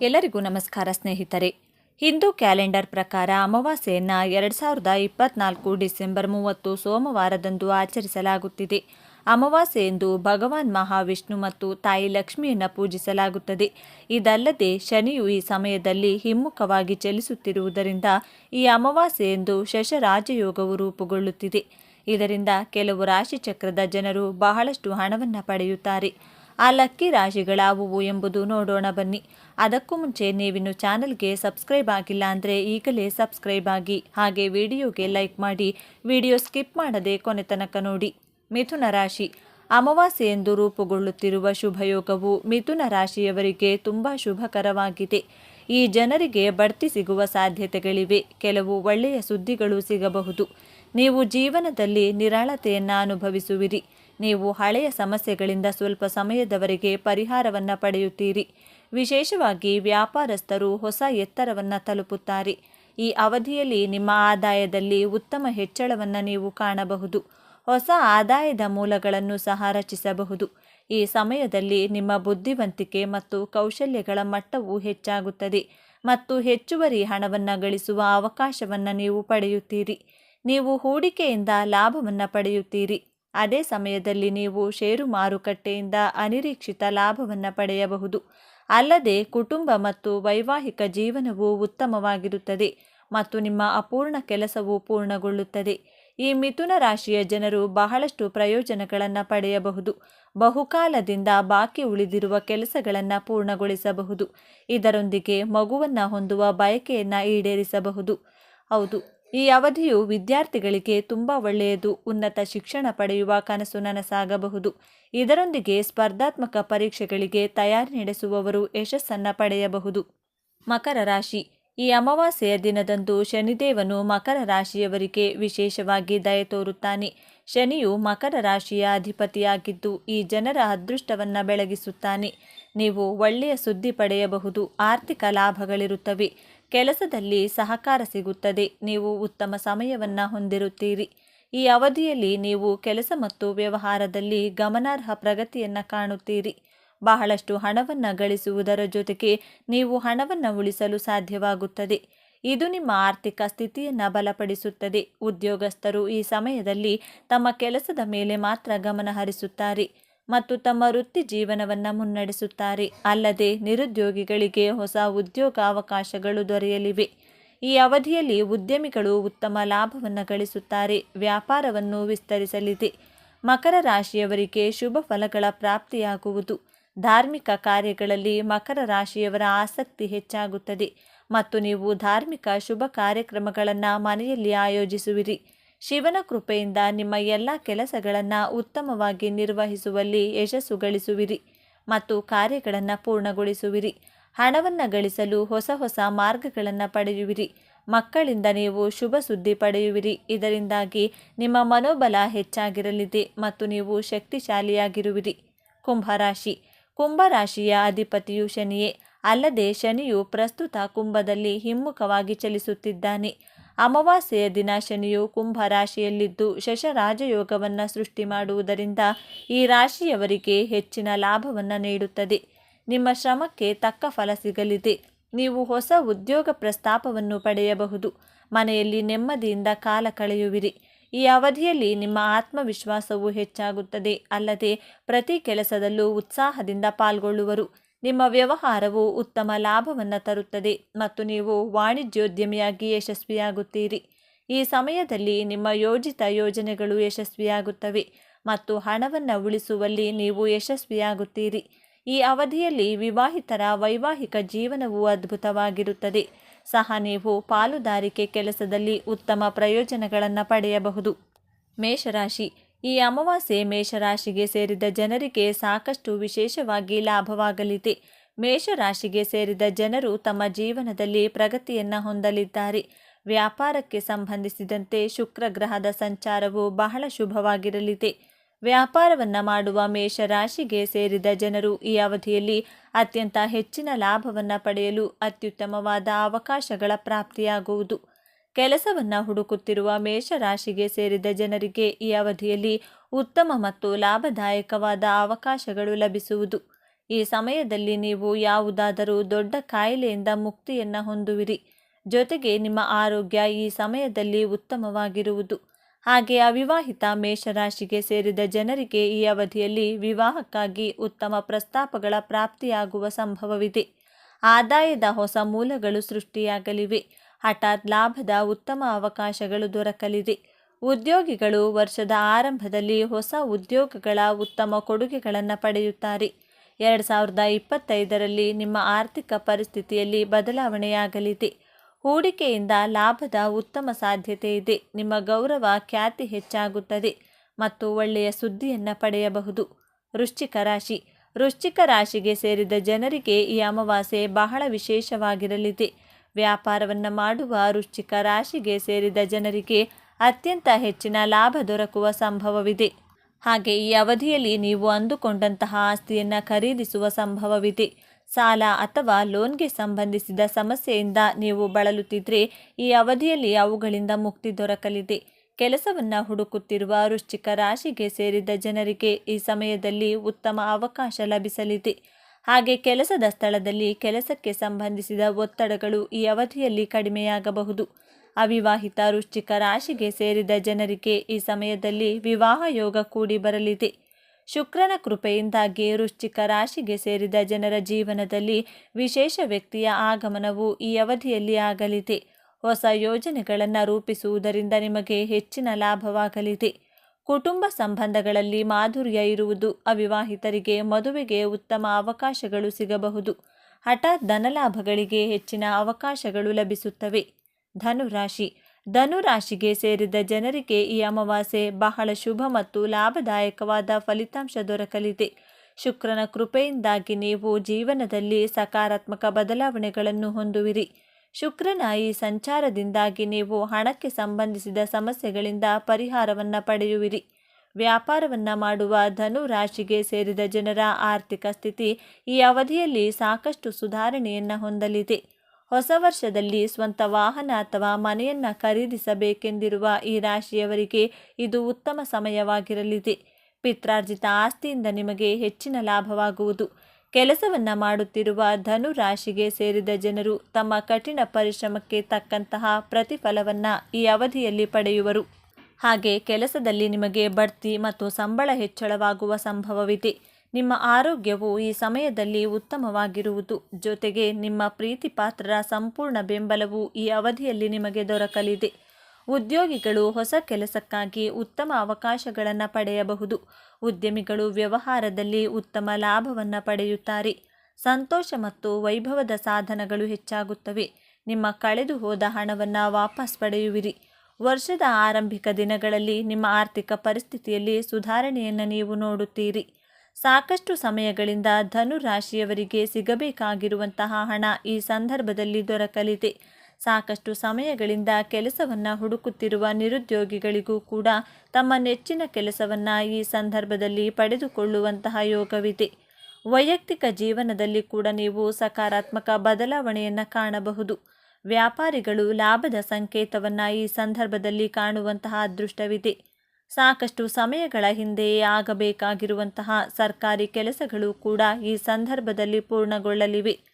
ಎಲ್ಲರಿಗೂ ನಮಸ್ಕಾರ ಸ್ನೇಹಿತರೆ. ಹಿಂದೂ ಕ್ಯಾಲೆಂಡರ್ ಪ್ರಕಾರ ಅಮಾವಾಸ್ಯೆಯನ್ನು ಎರಡು ಸಾವಿರದ ಇಪ್ಪತ್ನಾಲ್ಕು ಡಿಸೆಂಬರ್ ಮೂವತ್ತು ಸೋಮವಾರದಂದು ಆಚರಿಸಲಾಗುತ್ತಿದೆ. ಅಮಾವಾಸ್ಯೆಯಂದು ಭಗವಾನ್ ಮಹಾವಿಷ್ಣು ಮತ್ತು ತಾಯಿ ಲಕ್ಷ್ಮಿಯನ್ನು ಪೂಜಿಸಲಾಗುತ್ತದೆ. ಇದಲ್ಲದೆ ಶನಿಯು ಈ ಸಮಯದಲ್ಲಿ ಹಿಮ್ಮುಖವಾಗಿ ಚಲಿಸುತ್ತಿರುವುದರಿಂದ ಈ ಅಮಾವಾಸ್ಯೆಯಂದು ಶಶರಾಜಯೋಗವು ರೂಪುಗೊಳ್ಳುತ್ತಿದೆ. ಇದರಿಂದ ಕೆಲವು ರಾಶಿಚಕ್ರದ ಜನರು ಬಹಳಷ್ಟು ಹಣವನ್ನು ಪಡೆಯುತ್ತಾರೆ. ಆ ಲಕ್ಕಿ ರಾಶಿಗಳಾವುವು ಎಂಬುದು ನೋಡೋಣ ಬನ್ನಿ. ಅದಕ್ಕೂ ಮುಂಚೆ ನೀವಿನ್ನು ಚಾನಲ್ಗೆ ಸಬ್ಸ್ಕ್ರೈಬ್ ಆಗಿಲ್ಲ ಅಂದರೆ ಈಗಲೇ ಸಬ್ಸ್ಕ್ರೈಬ್ ಆಗಿ. ಹಾಗೆ ವಿಡಿಯೋಗೆ ಲೈಕ್ ಮಾಡಿ. ವಿಡಿಯೋ ಸ್ಕಿಪ್ ಮಾಡದೆ ಕೊನೆ ತನಕ ನೋಡಿ. ಮಿಥುನ ರಾಶಿ. ಅಮಾವಾಸ್ಯೆಯೆಂದು ರೂಪುಗೊಳ್ಳುತ್ತಿರುವ ಶುಭಯೋಗವು ಮಿಥುನ ರಾಶಿಯವರಿಗೆ ತುಂಬ ಶುಭಕರವಾಗಿದೆ. ಈ ಜನರಿಗೆ ಬಡ್ತಿ ಸಿಗುವ ಸಾಧ್ಯತೆಗಳಿವೆ. ಕೆಲವು ಒಳ್ಳೆಯ ಸುದ್ದಿಗಳು ಸಿಗಬಹುದು. ನೀವು ಜೀವನದಲ್ಲಿ ನಿರಾಳತೆಯನ್ನು ಅನುಭವಿಸುವಿರಿ. ನೀವು ಹಳೆಯ ಸಮಸ್ಯೆಗಳಿಂದ ಸ್ವಲ್ಪ ಸಮಯದವರೆಗೆ ಪರಿಹಾರವನ್ನು ಪಡೆಯುತ್ತೀರಿ. ವಿಶೇಷವಾಗಿ ವ್ಯಾಪಾರಸ್ಥರು ಹೊಸ ಎತ್ತರವನ್ನು ತಲುಪುತ್ತಾರೆ. ಈ ಅವಧಿಯಲ್ಲಿ ನಿಮ್ಮ ಆದಾಯದಲ್ಲಿ ಉತ್ತಮ ಹೆಚ್ಚಳವನ್ನು ನೀವು ಕಾಣಬಹುದು. ಹೊಸ ಆದಾಯದ ಮೂಲಗಳನ್ನು ಸಹ ರಚಿಸಬಹುದು. ಈ ಸಮಯದಲ್ಲಿ ನಿಮ್ಮ ಬುದ್ಧಿವಂತಿಕೆ ಮತ್ತು ಕೌಶಲ್ಯಗಳ ಮಟ್ಟವು ಹೆಚ್ಚಾಗುತ್ತದೆ ಮತ್ತು ಹೆಚ್ಚುವರಿ ಹಣವನ್ನು ಗಳಿಸುವ ಅವಕಾಶವನ್ನು ನೀವು ಪಡೆಯುತ್ತೀರಿ. ನೀವು ಹೂಡಿಕೆಯಿಂದ ಲಾಭವನ್ನು ಪಡೆಯುತ್ತೀರಿ. ಅದೇ ಸಮಯದಲ್ಲಿ ನೀವು ಷೇರು ಮಾರುಕಟ್ಟೆಯಿಂದ ಅನಿರೀಕ್ಷಿತ ಲಾಭವನ್ನು ಪಡೆಯಬಹುದು. ಅಲ್ಲದೆ ಕುಟುಂಬ ಮತ್ತು ವೈವಾಹಿಕ ಜೀವನವು ಉತ್ತಮವಾಗಿರುತ್ತದೆ ಮತ್ತು ನಿಮ್ಮ ಅಪೂರ್ಣ ಕೆಲಸವು ಪೂರ್ಣಗೊಳ್ಳುತ್ತದೆ. ಈ ಮಿಥುನ ರಾಶಿಯ ಜನರು ಬಹಳಷ್ಟು ಪ್ರಯೋಜನಗಳನ್ನು ಪಡೆಯಬಹುದು. ಬಹುಕಾಲದಿಂದ ಬಾಕಿ ಉಳಿದಿರುವ ಕೆಲಸಗಳನ್ನು ಪೂರ್ಣಗೊಳಿಸಬಹುದು. ಇದರೊಂದಿಗೆ ಮಗುವನ್ನು ಹೊಂದುವ ಬಯಕೆಯನ್ನು ಈಡೇರಿಸಬಹುದು. ಹೌದು. ಈ ಅವಧಿಯು ವಿದ್ಯಾರ್ಥಿಗಳಿಗೆ ತುಂಬ ಒಳ್ಳೆಯದು. ಉನ್ನತ ಶಿಕ್ಷಣ ಪಡೆಯುವ ಕನಸು ನನಸಾಗಬಹುದು. ಇದರೊಂದಿಗೆ ಸ್ಪರ್ಧಾತ್ಮಕ ಪರೀಕ್ಷೆಗಳಿಗೆ ತಯಾರಿ ನಡೆಸುವವರು ಯಶಸ್ಸನ್ನು ಪಡೆಯಬಹುದು. ಮಕರ ರಾಶಿ. ಈ ಅಮಾವಾಸ್ಯೆಯ ದಿನದಂದು ಶನಿದೇವನು ಮಕರ ರಾಶಿಯವರಿಗೆ ವಿಶೇಷವಾಗಿ ದಯ ತೋರುತ್ತಾನೆ. ಶನಿಯು ಮಕರ ರಾಶಿಯ ಅಧಿಪತಿಯಾಗಿದ್ದು ಈ ಜನರ ಅದೃಷ್ಟವನ್ನು ಬೆಳಗಿಸುತ್ತಾನೆ. ನೀವು ಒಳ್ಳೆಯ ಸುದ್ದಿ ಪಡೆಯಬಹುದು, ಆರ್ಥಿಕ ಲಾಭಗಳಿರುತ್ತವೆ, ಕೆಲಸದಲ್ಲಿ ಸಹಕಾರ ಸಿಗುತ್ತದೆ, ನೀವು ಉತ್ತಮ ಸಮಯವನ್ನು ಹೊಂದಿರುತ್ತೀರಿ. ಈ ಅವಧಿಯಲ್ಲಿ ನೀವು ಕೆಲಸ ಮತ್ತು ವ್ಯವಹಾರದಲ್ಲಿ ಗಮನಾರ್ಹ ಪ್ರಗತಿಯನ್ನು ಕಾಣುತ್ತೀರಿ. ಬಹಳಷ್ಟು ಹಣವನ್ನು ಗಳಿಸುವುದರ ಜೊತೆಗೆ ನೀವು ಹಣವನ್ನು ಉಳಿಸಲು ಸಾಧ್ಯವಾಗುತ್ತದೆ. ಇದು ನಿಮ್ಮ ಆರ್ಥಿಕ ಸ್ಥಿತಿಯನ್ನು ಬಲಪಡಿಸುತ್ತದೆ. ಉದ್ಯೋಗಸ್ಥರು ಈ ಸಮಯದಲ್ಲಿ ತಮ್ಮ ಕೆಲಸದ ಮೇಲೆ ಮಾತ್ರ ಗಮನ ಹರಿಸುತ್ತಾರೆ ಮತ್ತು ತಮ್ಮ ವೃತ್ತಿ ಜೀವನವನ್ನು ಮುನ್ನಡೆಸುತ್ತಾರೆ. ಅಲ್ಲದೆ ನಿರುದ್ಯೋಗಿಗಳಿಗೆ ಹೊಸ ಉದ್ಯೋಗ ಅವಕಾಶಗಳು ದೊರೆಯಲಿವೆ. ಈ ಅವಧಿಯಲ್ಲಿ ಉದ್ಯಮಿಗಳು ಉತ್ತಮ ಲಾಭವನ್ನು ಗಳಿಸುತ್ತಾರೆ. ವ್ಯಾಪಾರವನ್ನು ವಿಸ್ತರಿಸಲಿದೆ. ಮಕರ ರಾಶಿಯವರಿಗೆ ಶುಭ ಫಲಗಳ ಪ್ರಾಪ್ತಿಯಾಗುವುದು. ಧಾರ್ಮಿಕ ಕಾರ್ಯಗಳಲ್ಲಿ ಮಕರ ರಾಶಿಯವರ ಆಸಕ್ತಿ ಹೆಚ್ಚಾಗುತ್ತದೆ. ಮತ್ತು ನೀವು ಧಾರ್ಮಿಕ ಶುಭ ಕಾರ್ಯಕ್ರಮಗಳನ್ನು ಮನೆಯಲ್ಲಿ ಆಯೋಜಿಸುವಿರಿ. ಶಿವನ ಕೃಪೆಯಿಂದ ನಿಮ್ಮ ಎಲ್ಲ ಕೆಲಸಗಳನ್ನು ಉತ್ತಮವಾಗಿ ನಿರ್ವಹಿಸುವಲ್ಲಿ ಯಶಸ್ಸು ಗಳಿಸುವಿರಿ ಮತ್ತು ಕಾರ್ಯಗಳನ್ನು ಪೂರ್ಣಗೊಳಿಸುವಿರಿ. ಹಣವನ್ನು ಗಳಿಸಲು ಹೊಸ ಹೊಸ ಮಾರ್ಗಗಳನ್ನು ಪಡೆಯುವಿರಿ. ಮಕ್ಕಳಿಂದ ನೀವು ಶುಭ ಸುದ್ದಿ ಪಡೆಯುವಿರಿ. ಇದರಿಂದಾಗಿ ನಿಮ್ಮ ಮನೋಬಲ ಹೆಚ್ಚಾಗಿರಲಿದೆ ಮತ್ತು ನೀವು ಶಕ್ತಿಶಾಲಿಯಾಗಿರುವಿರಿ. ಕುಂಭರಾಶಿ. ಕುಂಭರಾಶಿಯ ಅಧಿಪತಿಯು ಶನಿಯೇ. ಅಲ್ಲದೆ ಶನಿಯು ಪ್ರಸ್ತುತ ಕುಂಭದಲ್ಲಿ ಹಿಮ್ಮುಖವಾಗಿ ಚಲಿಸುತ್ತಿದ್ದಾನೆ. ಅಮಾವಾಸ್ಯೆಯ ದಿನ ಶನಿಯು ಕುಂಭ ರಾಶಿಯಲ್ಲಿದ್ದು ಶಶರಾಜಯೋಗವನ್ನು ಸೃಷ್ಟಿ ಮಾಡುವುದರಿಂದ ಈ ರಾಶಿಯವರಿಗೆ ಹೆಚ್ಚಿನ ಲಾಭವನ್ನು ನೀಡುತ್ತದೆ. ನಿಮ್ಮ ಶ್ರಮಕ್ಕೆ ತಕ್ಕ ಫಲ ಸಿಗಲಿದೆ. ನೀವು ಹೊಸ ಉದ್ಯೋಗ ಪ್ರಸ್ತಾಪವನ್ನು ಪಡೆಯಬಹುದು. ಮನೆಯಲ್ಲಿ ನೆಮ್ಮದಿಯಿಂದ ಕಾಲ ಕಳೆಯುವಿರಿ. ಈ ಅವಧಿಯಲ್ಲಿ ನಿಮ್ಮ ಆತ್ಮವಿಶ್ವಾಸವು ಹೆಚ್ಚಾಗುತ್ತದೆ. ಅಲ್ಲದೆ ಪ್ರತಿ ಕೆಲಸದಲ್ಲೂ ಉತ್ಸಾಹದಿಂದ ಪಾಲ್ಗೊಳ್ಳುವರು. ನಿಮ್ಮ ವ್ಯವಹಾರವು ಉತ್ತಮ ಲಾಭವನ್ನು ತರುತ್ತದೆ ಮತ್ತು ನೀವು ವಾಣಿಜ್ಯೋದ್ಯಮಿಯಾಗಿ ಯಶಸ್ವಿಯಾಗುತ್ತೀರಿ. ಈ ಸಮಯದಲ್ಲಿ ನಿಮ್ಮ ಯೋಜಿತ ಯೋಜನೆಗಳು ಯಶಸ್ವಿಯಾಗುತ್ತವೆ ಮತ್ತು ಹಣವನ್ನು ಉಳಿಸುವಲ್ಲಿ ನೀವು ಯಶಸ್ವಿಯಾಗುತ್ತೀರಿ. ಈ ಅವಧಿಯಲ್ಲಿ ವಿವಾಹಿತರ ವೈವಾಹಿಕ ಜೀವನವು ಅದ್ಭುತವಾಗಿರುತ್ತದೆ. ಸಹ ನೀವು ಪಾಲುದಾರಿಕೆ ಕೆಲಸದಲ್ಲಿ ಉತ್ತಮ ಪ್ರಯೋಜನಗಳನ್ನು ಪಡೆಯಬಹುದು. ಮೇಷರಾಶಿ ಈ ಅಮಾವಾಸ್ಯೆ ಮೇಷರಾಶಿಗೆ ಸೇರಿದ ಜನರಿಗೆ ಸಾಕಷ್ಟು ವಿಶೇಷವಾಗಿ ಲಾಭವಾಗಲಿದೆ. ಮೇಷರಾಶಿಗೆ ಸೇರಿದ ಜನರು ತಮ್ಮ ಜೀವನದಲ್ಲಿ ಪ್ರಗತಿಯನ್ನು ಹೊಂದಲಿದ್ದಾರೆ. ವ್ಯಾಪಾರಕ್ಕೆ ಸಂಬಂಧಿಸಿದಂತೆ ಶುಕ್ರ ಗ್ರಹದ ಸಂಚಾರವು ಬಹಳ ಶುಭವಾಗಿರಲಿದೆ. ವ್ಯಾಪಾರವನ್ನು ಮಾಡುವ ಮೇಷರಾಶಿಗೆ ಸೇರಿದ ಜನರು ಈ ಅವಧಿಯಲ್ಲಿ ಅತ್ಯಂತ ಹೆಚ್ಚಿನ ಲಾಭವನ್ನು ಪಡೆಯಲು ಅತ್ಯುತ್ತಮವಾದ ಅವಕಾಶಗಳ ಪ್ರಾಪ್ತಿಯಾಗುವುದು. ಕೆಲಸವನ್ನು ಹುಡುಕುತ್ತಿರುವ ಮೇಷರಾಶಿಗೆ ಸೇರಿದ ಜನರಿಗೆ ಈ ಅವಧಿಯಲ್ಲಿ ಉತ್ತಮ ಮತ್ತು ಲಾಭದಾಯಕವಾದ ಅವಕಾಶಗಳು ಲಭಿಸುವುದು. ಈ ಸಮಯದಲ್ಲಿ ನೀವು ಯಾವುದಾದರೂ ದೊಡ್ಡ ಕಾಯಿಲೆಯಿಂದ ಮುಕ್ತಿಯನ್ನು ಹೊಂದುವಿರಿ. ಜೊತೆಗೆ ನಿಮ್ಮ ಆರೋಗ್ಯ ಈ ಸಮಯದಲ್ಲಿ ಉತ್ತಮವಾಗಿರುವುದು. ಹಾಗೆ ಅವಿವಾಹಿತ ಮೇಷರಾಶಿಗೆ ಸೇರಿದ ಜನರಿಗೆ ಈ ಅವಧಿಯಲ್ಲಿ ವಿವಾಹಕ್ಕಾಗಿ ಉತ್ತಮ ಪ್ರಸ್ತಾಪಗಳ ಪ್ರಾಪ್ತಿಯಾಗುವ ಸಂಭವವಿದೆ. ಆದಾಯದ ಹೊಸ ಮೂಲಗಳು ಸೃಷ್ಟಿಯಾಗಲಿವೆ. ಹಠಾತ್ ಲಾಭದ ಉತ್ತಮ ಅವಕಾಶಗಳು ದೊರಕಲಿದೆ. ಉದ್ಯೋಗಿಗಳು ವರ್ಷದ ಆರಂಭದಲ್ಲಿ ಹೊಸ ಉದ್ಯೋಗಗಳ ಉತ್ತಮ ಕೊಡುಗೆಗಳನ್ನು ಪಡೆಯುತ್ತಾರೆ. ಎರಡು ಸಾವಿರದ ಇಪ್ಪತ್ತೈದರಲ್ಲಿ ನಿಮ್ಮ ಆರ್ಥಿಕ ಪರಿಸ್ಥಿತಿಯಲ್ಲಿ ಬದಲಾವಣೆಯಾಗಲಿದೆ. ಹೂಡಿಕೆಯಿಂದ ಲಾಭದ ಉತ್ತಮ ಸಾಧ್ಯತೆ ಇದೆ. ನಿಮ್ಮ ಗೌರವ ಖ್ಯಾತಿ ಹೆಚ್ಚಾಗುತ್ತದೆ ಮತ್ತು ಒಳ್ಳೆಯ ಸುದ್ದಿಯನ್ನು ಪಡೆಯಬಹುದು. ವೃಶ್ಚಿಕ ರಾಶಿ. ವೃಶ್ಚಿಕ ರಾಶಿಗೆ ಸೇರಿದ ಜನರಿಗೆ ಈ ಅಮಾವಾಸ್ಯೆ ಬಹಳ ವಿಶೇಷವಾಗಿರಲಿದೆ. ವ್ಯಾಪಾರವನ್ನು ಮಾಡುವ ವೃಶ್ಚಿಕ ರಾಶಿಗೆ ಸೇರಿದ ಜನರಿಗೆ ಅತ್ಯಂತ ಹೆಚ್ಚಿನ ಲಾಭ ದೊರಕುವ ಸಂಭವವಿದೆ. ಹಾಗೆ ಈ ಅವಧಿಯಲ್ಲಿ ನೀವು ಅಂದುಕೊಂಡಂತಹ ಆಸ್ತಿಯನ್ನು ಖರೀದಿಸುವ ಸಂಭವವಿದೆ. ಸಾಲ ಅಥವಾ ಲೋನ್ಗೆ ಸಂಬಂಧಿಸಿದ ಸಮಸ್ಯೆಯಿಂದ ನೀವು ಬಳಲುತ್ತಿದ್ದರೆ ಈ ಅವಧಿಯಲ್ಲಿ ಅವುಗಳಿಂದ ಮುಕ್ತಿ ದೊರಕಲಿದೆ. ಕೆಲಸವನ್ನು ಹುಡುಕುತ್ತಿರುವ ವೃಶ್ಚಿಕ ರಾಶಿಗೆ ಸೇರಿದ ಜನರಿಗೆ ಈ ಸಮಯದಲ್ಲಿ ಉತ್ತಮ ಅವಕಾಶ ಲಭಿಸಲಿದೆ. ಹಾಗೆ ಕೆಲಸದ ಸ್ಥಳದಲ್ಲಿ ಕೆಲಸಕ್ಕೆ ಸಂಬಂಧಿಸಿದ ಒತ್ತಡಗಳು ಈ ಅವಧಿಯಲ್ಲಿ ಕಡಿಮೆಯಾಗಬಹುದು. ಅವಿವಾಹಿತ ವೃಶ್ಚಿಕ ರಾಶಿಗೆ ಸೇರಿದ ಜನರಿಗೆ ಈ ಸಮಯದಲ್ಲಿ ವಿವಾಹ ಯೋಗ ಕೂಡಿ ಬರಲಿದೆ. ಶುಕ್ರನ ಕೃಪೆಯಿಂದಾಗಿ ವೃಶ್ಚಿಕ ರಾಶಿಗೆ ಸೇರಿದ ಜನರ ಜೀವನದಲ್ಲಿ ವಿಶೇಷ ವ್ಯಕ್ತಿಯ ಆಗಮನವು ಈ ಅವಧಿಯಲ್ಲಿ ಆಗಲಿದೆ. ಹೊಸ ಯೋಜನೆಗಳನ್ನು ರೂಪಿಸುವುದರಿಂದ ನಿಮಗೆ ಹೆಚ್ಚಿನ ಲಾಭವಾಗಲಿದೆ. ಕುಟುಂಬ ಸಂಬಂಧಗಳಲ್ಲಿ ಮಾಧುರ್ಯ ಇರುವುದು ಅವಿವಾಹಿತರಿಗೆ ಮದುವೆಗೆ ಉತ್ತಮ ಅವಕಾಶಗಳು ಸಿಗಬಹುದು. ಹಠಾತ್ ಧನಲಾಭಗಳಿಗೆ ಹೆಚ್ಚಿನ ಅವಕಾಶಗಳು ಲಭಿಸುತ್ತವೆ. ಧನುರಾಶಿ. ಧನುರಾಶಿಗೆ ಸೇರಿದ ಜನರಿಗೆ ಈ ಅಮಾವಾಸ್ಯೆ ಬಹಳ ಶುಭ ಮತ್ತು ಲಾಭದಾಯಕವಾದ ಫಲಿತಾಂಶ ದೊರಕಲಿದೆ. ಶುಕ್ರನ ಕೃಪೆಯಿಂದಾಗಿ ನೀವು ಜೀವನದಲ್ಲಿ ಸಕಾರಾತ್ಮಕ ಬದಲಾವಣೆಗಳನ್ನು ಹೊಂದುವಿರಿ. ಶುಕ್ರನ ಈ ಸಂಚಾರದಿಂದಾಗಿ ನೀವು ಹಣಕ್ಕೆ ಸಂಬಂಧಿಸಿದ ಸಮಸ್ಯೆಗಳಿಂದ ಪರಿಹಾರವನ್ನು ಪಡೆಯುವಿರಿ. ವ್ಯಾಪಾರವನ್ನು ಮಾಡುವ ಧನು ರಾಶಿಗೆ ಸೇರಿದ ಜನರ ಆರ್ಥಿಕ ಸ್ಥಿತಿ ಈ ಅವಧಿಯಲ್ಲಿ ಸಾಕಷ್ಟು ಸುಧಾರಣೆಯನ್ನು ಹೊಂದಲಿದೆ. ಹೊಸ ವರ್ಷದಲ್ಲಿ ಸ್ವಂತ ವಾಹನ ಅಥವಾ ಮನೆಯನ್ನು ಖರೀದಿಸಬೇಕೆಂದಿರುವ ಈ ರಾಶಿಯವರಿಗೆ ಇದು ಉತ್ತಮ ಸಮಯವಾಗಿರಲಿದೆ. ಪಿತ್ರಾರ್ಜಿತ ಆಸ್ತಿಯಿಂದ ನಿಮಗೆ ಹೆಚ್ಚಿನ ಲಾಭವಾಗುವುದು. ಕೆಲಸವನ್ನು ಮಾಡುತ್ತಿರುವ ಧನು ರಾಶಿಗೆ ಸೇರಿದ ಜನರು ತಮ್ಮ ಕಠಿಣ ಪರಿಶ್ರಮಕ್ಕೆ ತಕ್ಕಂತಹ ಪ್ರತಿಫಲವನ್ನು ಈ ಅವಧಿಯಲ್ಲಿ ಪಡೆಯುವರು. ಹಾಗೆ ಕೆಲಸದಲ್ಲಿ ನಿಮಗೆ ಬಡ್ತಿ ಮತ್ತು ಸಂಬಳ ಹೆಚ್ಚಳವಾಗುವ ಸಂಭವವಿದೆ. ನಿಮ್ಮ ಆರೋಗ್ಯವು ಈ ಸಮಯದಲ್ಲಿ ಉತ್ತಮವಾಗಿರುವುದು. ಜೊತೆಗೆ ನಿಮ್ಮ ಪ್ರೀತಿ ಪಾತ್ರರ ಸಂಪೂರ್ಣ ಬೆಂಬಲವು ಈ ಅವಧಿಯಲ್ಲಿ ನಿಮಗೆ ದೊರಕಲಿದೆ. ಉದ್ಯೋಗಿಗಳು ಹೊಸ ಕೆಲಸಕ್ಕಾಗಿ ಉತ್ತಮ ಅವಕಾಶಗಳನ್ನು ಪಡೆಯಬಹುದು. ಉದ್ಯಮಿಗಳು ವ್ಯವಹಾರದಲ್ಲಿ ಉತ್ತಮ ಲಾಭವನ್ನು ಪಡೆಯುತ್ತಾರೆ. ಸಂತೋಷ ಮತ್ತು ವೈಭವದ ಸಾಧನಗಳು ಹೆಚ್ಚಾಗುತ್ತವೆ. ನಿಮ್ಮ ಕಳೆದು ಹೋದ ಹಣವನ್ನು ವಾಪಸ್ ಪಡೆಯುವಿರಿ. ವರ್ಷದ ಆರಂಭಿಕ ದಿನಗಳಲ್ಲಿ ನಿಮ್ಮ ಆರ್ಥಿಕ ಪರಿಸ್ಥಿತಿಯಲ್ಲಿ ಸುಧಾರಣೆಯನ್ನು ನೀವು ನೋಡುತ್ತೀರಿ. ಸಾಕಷ್ಟು ಸಮಯಗಳಿಂದ ಧನು ರಾಶಿಯವರಿಗೆ ಸಿಗಬೇಕಾಗಿರುವಂತಹ ಹಣ ಈ ಸಂದರ್ಭದಲ್ಲಿ ದೊರಕಲಿದೆ. ಸಾಕಷ್ಟು ಸಮಯಗಳಿಂದ ಕೆಲಸವನ್ನು ಹುಡುಕುತ್ತಿರುವ ನಿರುದ್ಯೋಗಿಗಳಿಗೂ ಕೂಡ ತಮ್ಮ ನೆಚ್ಚಿನ ಕೆಲಸವನ್ನು ಈ ಸಂದರ್ಭದಲ್ಲಿ ಪಡೆದುಕೊಳ್ಳುವಂತಹ ಯೋಗವಿದೆ. ವೈಯಕ್ತಿಕ ಜೀವನದಲ್ಲಿ ಕೂಡ ನೀವು ಸಕಾರಾತ್ಮಕ ಬದಲಾವಣೆಯನ್ನು ಕಾಣಬಹುದು. ವ್ಯಾಪಾರಿಗಳು ಲಾಭದ ಸಂಕೇತವನ್ನು ಈ ಸಂದರ್ಭದಲ್ಲಿ ಕಾಣುವಂತಹ ಅದೃಷ್ಟವಿದೆ. ಸಾಕಷ್ಟು ಸಮಯಗಳ ಹಿಂದೆಯೇ ಆಗಬೇಕಾಗಿರುವಂತಹ ಸರ್ಕಾರಿ ಕೆಲಸಗಳು ಕೂಡ ಈ ಸಂದರ್ಭದಲ್ಲಿ ಪೂರ್ಣಗೊಳ್ಳಲಿವೆ.